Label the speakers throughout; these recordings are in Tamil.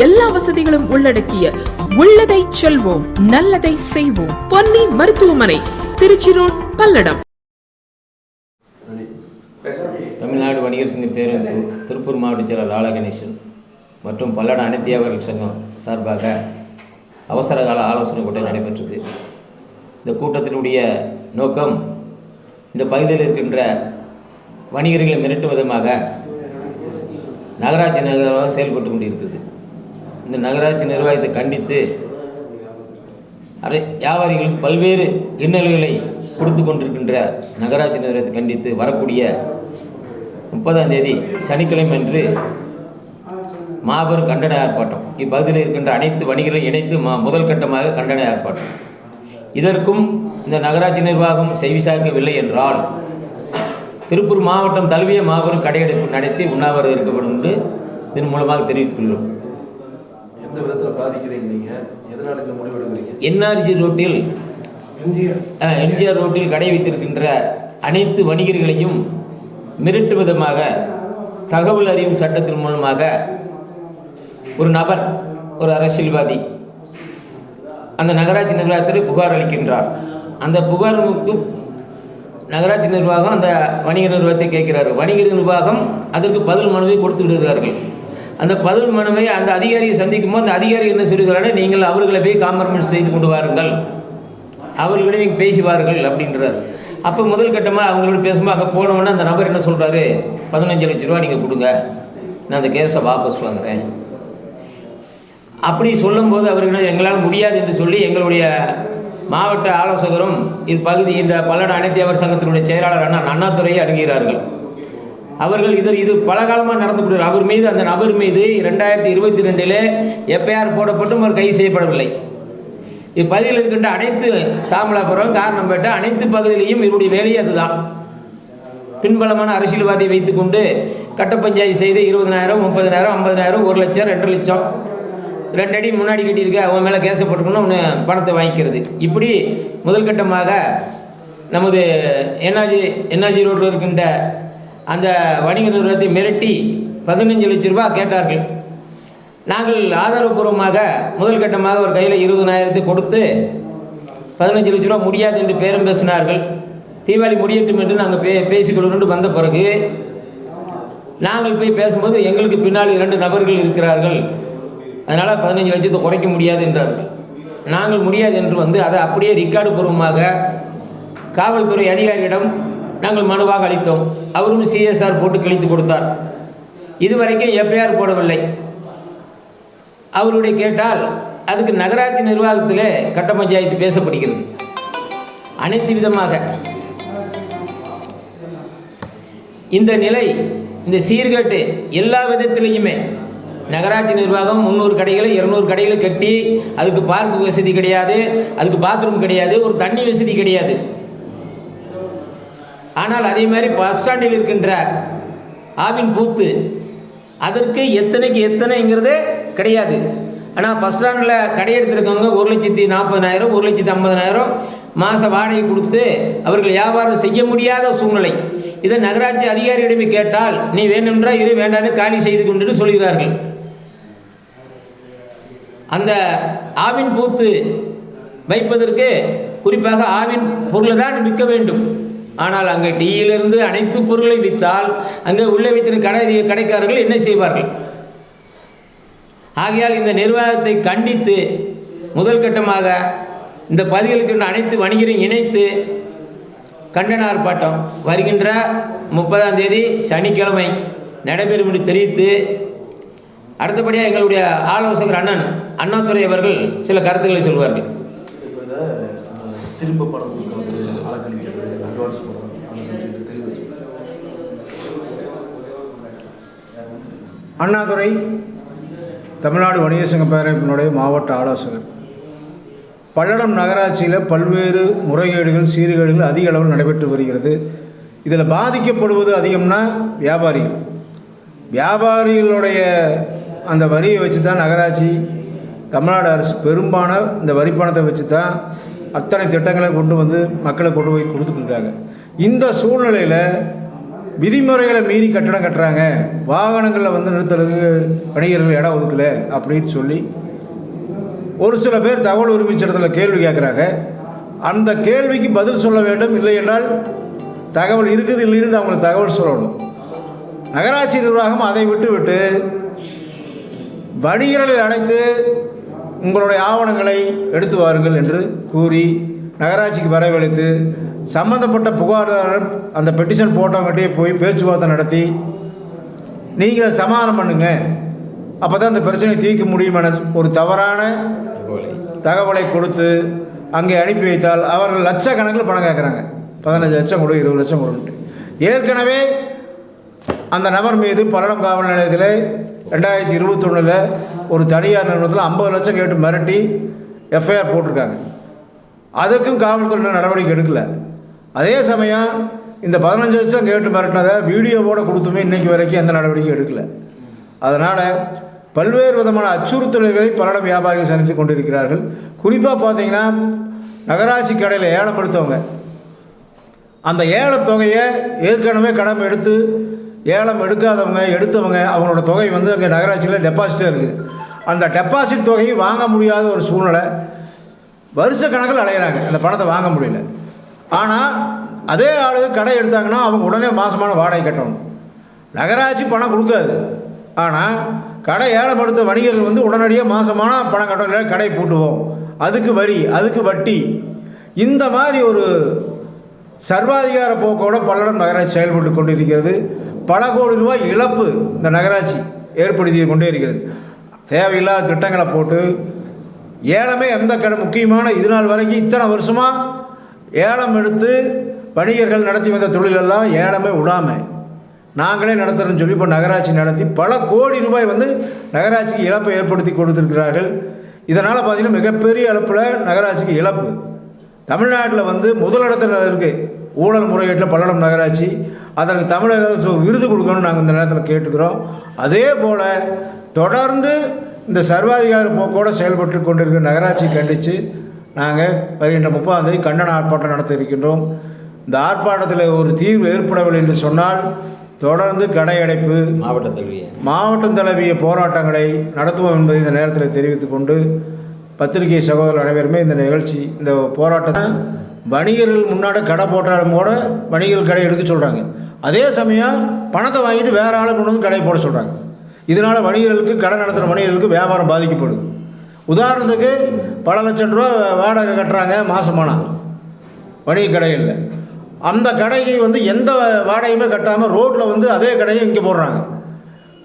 Speaker 1: எல்லா வசதிகளும் உள்ளடக்கிய உள்ளதை செல்வோம் நல்லதை செய்வோம். பொன்னி மருத்துவமனை திருச்சி ரோட் பல்லடம்.
Speaker 2: தமிழ்நாடு வணிகர் சங்க பேருந்து திருப்பூர் மாவட்ட செயலர் லாலா கணேசன் மற்றும் பல்லட அனைத்து வியாபாரிகள் சங்கம் சார்பாக அவசர கால ஆலோசனை கூட்டம் நடைபெற்றது. இந்த கூட்டத்தினுடைய நோக்கம் இந்த பகுதியில் இருக்கின்ற வணிகர்களை மிரட்டும் விதமாக நகராட்சி நகரமாக செயல்பட்டு கொண்டிருக்கிறது. இந்த நகராட்சி நிர்வாகத்தை கண்டித்து அரை வியாபாரிகளுக்கு பல்வேறு இன்னல்களை கொடுத்து கொண்டிருக்கின்ற நகராட்சி நிர்வாகத்தை கண்டித்து வரக்கூடிய முப்பதாம் தேதி சனிக்கிழமை அன்று மாபெரும் கண்டன ஆர்ப்பாட்டம். இப்பகுதியில் இருக்கின்ற அனைத்து வணிகர்களையும் இணைத்து மா முதல் கட்டமாக கண்டன ஆர்ப்பாட்டம். இதற்கும் இந்த நகராட்சி நிர்வாகம் செவிசாய்க்கவில்லை என்றால் திருப்பூர் மாவட்டம் தழுவிய மாபெரும் கடையெடுப்பு நடத்தி உண்ணாவிரதம் இருக்கப்படும் என்று இதன் மூலமாக தெரிவித்துக் கொள்கிறோம்.
Speaker 3: எந்த விதத்தில் பாதிக்கிறீங்க நீங்கள் எதனால் இந்த முடிவு எடுக்கிறீங்க?
Speaker 2: என்ஆர்ஜி ரோட்டில்
Speaker 3: எம்ஜிஆர்.
Speaker 2: எம்ஜிஆர் ரோட்டில் கடை வைத்திருக்கின்ற அனைத்து வணிகர்களையும் மிரட்டு விதமாக தகவல் அறியும் சட்டத்தின் மூலமாக ஒரு நபர் ஒரு அரசியல்வாதி அந்த நகராட்சி நிர்வாகத்தில் புகார் அளிக்கின்றார். அந்த புகாருக்கு நகராட்சி நிர்வாகம் அந்த வணிக நிர்வாகத்தை கேட்கிறார் வணிக நிர்வாகம் அதற்கு பதில் மனுவை கொடுத்து விடுகிறார்கள். அந்த பதில் மனுவை அந்த அதிகாரியை சந்திக்கும் போது அந்த அதிகாரி என்ன சொல்கிறாரு நீங்கள் அவர்களை போய் காம்ப்ரமைஸ் செய்து கொண்டு வாருங்கள். அவர்களிடம் நீங்கள் பேசுவார்கள் அப்படின்றார். அப்போ முதல் கட்டமாக அவங்களோட பேசும்போது அங்கே போனோன்னே அந்த நபர் என்ன சொல்கிறாரு பதினஞ்சு லட்ச ரூபா நீங்கள் கொடுங்க. நான் அந்த கேஸை வாபஸ் வாங்குறேன். அப்படி சொல்லும்போது அவர்கள் எங்களால் முடியாது என்று சொல்லி எங்களுடைய மாவட்ட ஆலோசகரும் இது பகுதி இந்த பல்லட அனைத்து அவர் சங்கத்தினுடைய செயலாளர் அண்ணா அண்ணாதுரையை அணுகிறார்கள். அவர்கள் இது இது பல காலமாக நடந்து கொண்டு அவர் மீது அந்த நபர் மீது ரெண்டாயிரத்தி இருபத்தி ரெண்டிலே எஃப்ஐஆர் போடப்பட்டும் அவர் கைது செய்யப்படவில்லை. இப்பகுதியில் இருக்கின்ற அனைத்து சாமலாபுரம் காரணம்பேட்டை அனைத்து பகுதியிலையும் இவருடைய வேலையே அதுதான். பின்பலமான அரசியல்வாதியை வைத்துக்கொண்டு கட்ட பஞ்சாயத்து செய்து இருபதனாயிரம் முப்பதனாயிரம் ஐம்பதனாயிரம் ஒரு லட்சம் ரெண்டு லட்சம். ரெண்டு அடி முன்னாடி கட்டியிருக்க அவன் மேலே கேஸை போட்டுக்கணும் அவனு பணத்தை வாங்கிக்கிறது. இப்படி முதல் கட்டமாக நமது என்ஆர்ஜி என்ஆர்ஜி ரோட்டில் இருக்கின்ற அந்த வணிக நிறுவனத்தை மிரட்டி பதினஞ்சு லட்ச ரூபா கேட்டார்கள். நாங்கள் ஆதாரபூர்வமாக முதல் கட்டமாக ஒரு கையில் இருபதனாயிரத்தை கொடுத்து பதினஞ்சு லட்ச ரூபா முடியாது என்று பேரம் பேசினார்கள். தீபாவளி முடியட்டும் என்று நாங்கள் பே பேசிக்கொள்ளு வந்த பிறகு நாங்கள் போய் பேசும்போது எங்களுக்கு பின்னால் இரண்டு நபர்கள் இருக்கிறார்கள். அதனால் பதினஞ்சு லட்சத்தை குறைக்க முடியாது என்றார்கள். நாங்கள் முடியாது என்று வந்து அதை அப்படியே ரிக்கார்டு பூர்வமாக காவல்துறை அதிகாரியிடம் நாங்கள் மனுவாக அளித்தோம். அவரும் சிஎஸ்ஆர் போட்டு கழித்து கொடுத்தார். இதுவரைக்கும் எஃப்ஐஆர் போடவில்லை. அவருடைய கேட்டால் அதுக்கு நகராட்சி நிர்வாகத்திலே கட்ட பஞ்சாயத்து பேசப்படுகிறது. அனைத்து விதமாக. இந்த நிலை இந்த சீர்கேட்டு எல்லா விதத்திலையுமே நகராட்சி நிர்வாகம் முந்நூறு கடைகளை இரநூறு கடைகளை கட்டி அதுக்கு பார்க்கு வசதி கிடையாது அதுக்கு பாத்ரூம் கிடையாது ஒரு தண்ணி வசதி கிடையாது. ஆனால் அதே மாதிரி பஸ் ஸ்டாண்டில் இருக்கின்ற ஆவின் பூத்து அதற்கு எத்தனைக்கு எத்தனைங்கிறது கிடையாது. ஆனால் பஸ் ஸ்டாண்டில் கடை எடுத்திருக்கவங்க ஒரு லட்சத்தி நாற்பதனாயிரம் ஒரு லட்சத்தி ஐம்பதனாயிரம் மாத வாடகை கொடுத்து அவர்கள் வியாபாரம் செய்ய முடியாத சூழ்நிலை. இதை நகராட்சி அதிகாரியிடமே கேட்டால் நீ வேணும்ன்றா இரு வேண்டான்னு காலி செய்து கொண்டு சொல்கிறார்கள். அந்த ஆவின் பூத்து வைப்பதற்கு குறிப்பாக ஆவின் பொருளை தான் விற்க வேண்டும். ஆனால் அங்கே டீயிலிருந்து அனைத்து பொருளை விற்றால் அங்கே உள்ளே வைத்திருக்க கடை கடைக்காரர்கள் என்ன செய்வார்கள்? ஆகையால் இந்த நிர்வாகத்தை கண்டித்து முதல் கட்டமாக இந்த பகுதிகளுக்கு அனைத்து வணிகரையும் இணைத்து கண்டன ஆர்ப்பாட்டம் வருகின்ற முப்பதாம் தேதி சனிக்கிழமை நடைபெறும் என்று தெரிவித்து அடுத்தபடியாக எங்களுடைய ஆலோசகர் அண்ணன் அண்ணாதுரை அவர்கள் சில கருத்துக்களை சொல்வார்கள்.
Speaker 3: திரும்ப பணம் கொடுக்கறது அலக்கழிக்கிறது
Speaker 4: அண்ணாதுரை தமிழ்நாடு வணிக சங்க பேரமைப்பினுடைய மாவட்ட ஆலோசகர். பல்லடம் நகராட்சியில் பல்வேறு முறைகேடுகள் சீர்கேடுகள் அதிக அளவில் நடைபெற்று வருகிறது. இதில் பாதிக்கப்படுவது அதிகம்னா வியாபாரிகள். வியாபாரிகளுடைய அந்த வரியை வச்சு தான் நகராட்சி தமிழ்நாடு அரசு பெரும்பான இந்த வரி பணத்தை வச்சு தான் அத்தனை திட்டங்களை கொண்டு வந்து மக்களை கொண்டு போய் கொடுத்துட்டுருக்காங்க இந்த சூழ்நிலையில் விதிமுறைகளை மீறி கட்டடம் கட்டுறாங்க. வாகனங்களில் வந்து நிறுத்துறதுக்கு வணிகர்கள் இடம் ஒதுக்கல அப்படின்னு சொல்லி ஒரு சில பேர் தகவல் உரிமை சட்டத்தில் கேள்வி கேட்குறாங்க அந்த கேள்விக்கு பதில் சொல்ல வேண்டும். இல்லை என்றால் தகவல் இருக்குது இல்லைன்னு அவங்களுக்கு தகவல் சொல்லணும். நகராட்சி நிர்வாகம் அதை விட்டுவிட்டு வணிகர்களை அழைத்து உங்களுடைய ஆவணங்களை எடுத்து வாருங்கள் என்று கூறி நகராட்சிக்கு வரவழைத்து சம்மந்தப்பட்ட புகார்தாரர் அந்த பெட்டிஷன் போட்டவங்ககிட்டயே போய் பேச்சுவார்த்தை நடத்தி நீங்கள் சமாதானம் பண்ணுங்க. அப்போ தான் அந்த பிரச்சனையை தீர்க்க முடியும் என ஒரு தவறான தகவலை கொடுத்து அங்கே அனுப்பி வைத்தால் அவர்கள் லட்சக்கணக்கில் பணம் கேட்குறாங்க. பதினஞ்சு லட்சம் கொடு இருபது லட்சம் கொடுன்ட்டு. ஏற்கனவே அந்த நபர் மீது பல்லடம் காவல் நிலையத்தில் ரெண்டாயிரத்தி இருபத்தொன்னில் ஒரு தனியார் நிறுவனத்தில் ஐம்பது லட்சம் கேட்டு மிரட்டி எஃப்ஐஆர் போட்டிருக்காங்க. அதுக்கும் காவல்துறை நடவடிக்கை எடுக்கல. அதே சமயம் இந்த பதினஞ்சு லட்சம் கேட்டு மிரட்டினதை வீடியோவோட கொடுத்துமே இன்றைக்கி வரைக்கும் எந்த நடவடிக்கையும் எடுக்கல. அதனால் பல்வேறு விதமான அச்சுறுத்தல்களை பல்லடம் வியாபாரிகள் சந்தித்து கொண்டிருக்கிறார்கள். குறிப்பாக பார்த்தீங்கன்னா நகராட்சி கடையில் ஏலம் எடுத்தவங்க. அந்த ஏலத் தொகையை ஏற்கனவே கடன் எடுத்து ஏலம் எடுக்காதவங்க எடுத்தவங்க அவங்களோட தொகை வந்து அங்கே நகராட்சியில் டெபாசிட்டாக இருக்குது அந்த டெபாசிட் தொகையை வாங்க முடியாத ஒரு சூழ்நிலை வருஷ கணக்கில் அலையிறாங்க. அந்த பணத்தை வாங்க முடியல. ஆனால் அதே ஆளு கடை எடுத்தாங்கன்னா அவங்க உடனே மாதமான வாடகை கட்டணும். நகராட்சி பணம் கொடுக்காது. ஆனால் கடை ஏலம் எடுத்த வணிகர்கள் வந்து உடனடியாக மாதமான பணம் கட்டணும் இல்லை கடை பூட்டுவோம். அதுக்கு வரி அதுக்கு வட்டி. இந்த மாதிரி ஒரு சர்வாதிகார போக்கோட பல்லடம் நகராட்சி செயல்பட்டு கொண்டிருக்கிறது. பல கோடி ரூபாய் இழப்பு இந்த நகராட்சி ஏற்படுத்தி கொண்டே இருக்கிறது. தேவையில்லாத திட்டங்களை போட்டு ஏலமே எந்த கடை முக்கியமான இது நாள் வரைக்கும் இத்தனை வருஷமாக ஏலம் எடுத்து வணிகர்கள் நடத்தி வந்த தொழிலெல்லாம் ஏலமே விடாமல் நாங்களே நடத்துகிறோன்னு சொல்லி இப்போ நகராட்சி நடத்தி பல கோடி ரூபாய் வந்து நகராட்சிக்கு இழப்பை ஏற்படுத்தி கொடுத்துருக்கிறார்கள். இதனால் பார்த்திங்கன்னா மிகப்பெரிய இழப்பில் நகராட்சிக்கு இழப்பு. தமிழ்நாட்டில் வந்து முதலிடத்தில் இருக்குது ஊழல் முறையீட்டில் பல்லடம் நகராட்சி. அதற்கு தமிழக அரசு விருது கொடுக்கணும்னு நாங்கள் இந்த நேரத்தில் கேட்டுக்கிறோம். அதே போல் தொடர்ந்து இந்த சர்வாதிகார போக்கோடு செயல்பட்டு கொண்டிருக்கிற நகராட்சி கண்டித்து நாங்கள் வருகின்ற முப்பதாம் தேதி கண்டன ஆர்ப்பாட்டம் நடத்த இருக்கின்றோம். இந்த ஆர்ப்பாட்டத்தில் ஒரு தீர்வு ஏற்படவில்லை என்று சொன்னால் தொடர்ந்து கடை அடைப்பு
Speaker 2: மாவட்ட தழுவிய.
Speaker 4: மாவட்டம் தழுவிய போராட்டங்களை நடத்துவோம் என்பதை இந்த நேரத்தில் தெரிவித்துக் கொண்டு பத்திரிகை சகோதரர் அனைவருமே இந்த நிகழ்ச்சி இந்த போராட்டத்தை வணிகர்கள் முன்னாடி கடை போட்டாலும் கூட வணிகர்கள் கடை எடுக்க சொல்கிறாங்க அதே சமயம் பணத்தை வாங்கிட்டு வேற ஆளை கொண்டு வந்து கடையை போட சொல்கிறாங்க இதனால் வணிகர்களுக்கு கடை நடத்துகிற வணிகர்களுக்கு வியாபாரம் பாதிக்கப்படுது. உதாரணத்துக்கு பல லட்சம் ரூபா வாடகை கட்டுறாங்க மாதமானால் வணிக கடைகளில். அந்த கடைக்கு வந்து எந்த வாடகையுமே கட்டாமல் ரோட்டில் வந்து அதே கடையை இங்கே போடுறாங்க.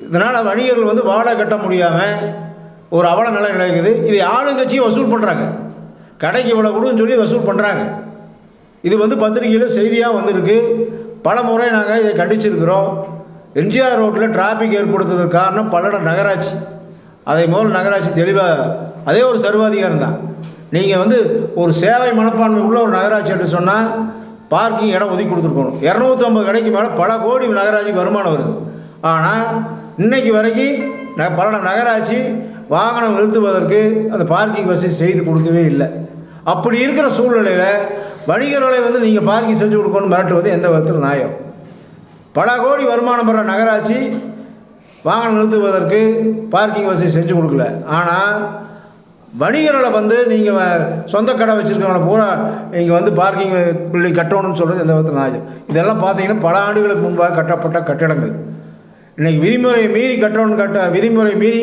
Speaker 4: இதனால் வணிகர்கள் வந்து வாடகை கட்ட முடியாமல் ஒரு அவல நிலை நிலைக்குது இது ஆளுங்கட்சியும் வசூல் பண்ணுறாங்க கடைக்கு இவ்வளோ கொடுன்னு சொல்லி வசூல் பண்ணுறாங்க இது வந்து பத்திரிகையில் செய்தியாக வந்திருக்கு. பல முறை நாங்கள் இதை கண்டிச்சிருக்கிறோம். எம்ஜிஆர் ரோட்டில் டிராஃபிக் ஏற்படுத்துறதுக்கு காரணம் பல்லடம் நகராட்சி. அதை முதல் நகராட்சி தெளிவாக அதே ஒரு சர்வாதிகாரம் தான். நீங்கள் வந்து ஒரு சேவை மனப்பான்மை உள்ள ஒரு நகராட்சி என்று சொன்னால் பார்க்கிங் இடம் ஒதுக்கி கொடுத்துருக்கணும். இரநூத்தம்பது கடைக்கு மேலே பல கோடி நகராட்சிக்கு வருமானம் வருது. ஆனால் இன்னைக்கு வரைக்கும் ந பல்லடம் நகராட்சி வாகனம் நிறுத்துவதற்கு அந்த பார்க்கிங் வசதி செய்து கொடுக்கவே இல்லை. அப்படி இருக்கிற சூழ்நிலையில் வணிகர்களை வந்து நீங்கள் பார்க்கிங் செஞ்சு கொடுக்கணும்னு மிரட்டுவது எந்த விதத்தில் நியாயம். பல கோடி வருமானம் பெற நகராட்சி வாகனம் நிறுத்துவதற்கு பார்க்கிங் வசதி செஞ்சு கொடுக்கல. ஆனால் வணிகர்களை வந்து நீங்கள் சொந்த கடை வச்சுருக்கவங்கள பூரா நீங்கள் வந்து பார்க்கிங் பில்டிங் கட்டணும்னு சொல்கிறது எந்த விதத்தில் நியாயம். இதெல்லாம் பார்த்தீங்கன்னா பல ஆண்டுகளுக்கு முன்பாக கட்டப்பட்ட கட்டிடங்கள். இன்றைக்கி விதிமுறையை மீறி கட்டணும்னு கட்ட விதிமுறை மீறி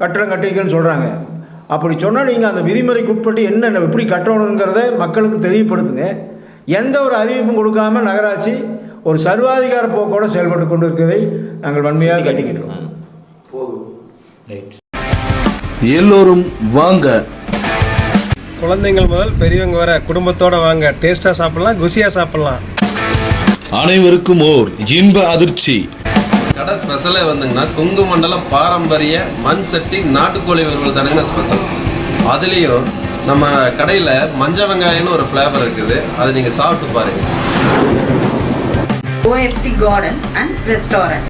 Speaker 4: கட்டடம் கட்டிக்கன்னு சொல்கிறாங்க அப்படி சொன்னால் நீங்கள் அந்த விதிமுறைக்கு உட்பட்டு என்னென்ன எப்படி கட்டணுங்கிறத மக்களுக்கு தெரியப்படுத்துங்க. எந்த ஒரு அறிவிப்பும் கொடுக்காம நகராட்சி ஒரு சர்வாதிகார போக்கோடு செயல்பட்டு கொண்டு இருக்கிறதை நாங்கள் வன்மையாக
Speaker 2: ரைட்
Speaker 5: எல்லோரும் வாங்க.
Speaker 6: குழந்தைங்கள் முதல் பெரியவங்க வர குடும்பத்தோட வாங்க. டேஸ்டா சாப்பிடலாம் குசியா சாப்பிடலாம்.
Speaker 5: அனைவருக்கும் ஓர் இன்ப அதிர்ச்சி.
Speaker 7: கடை ஸ்பெஷலே வந்துங்கன்னா கொங்கு மண்டலம் பாரம்பரிய மண் சட்டி நாட்டுக்கோழி வறுவல் தானுங்க ஸ்பெஷல் அதுலேயும் நம்ம கடையில் மஞ்ச வெங்காயம்னு ஒரு ஃப்ளேவர் இருக்குது. அதை நீங்கள் சாப்பிட்டு பாருங்கள்
Speaker 8: ஓஎஃப்சி கார்டன் அண்ட் ரெஸ்டாரண்ட்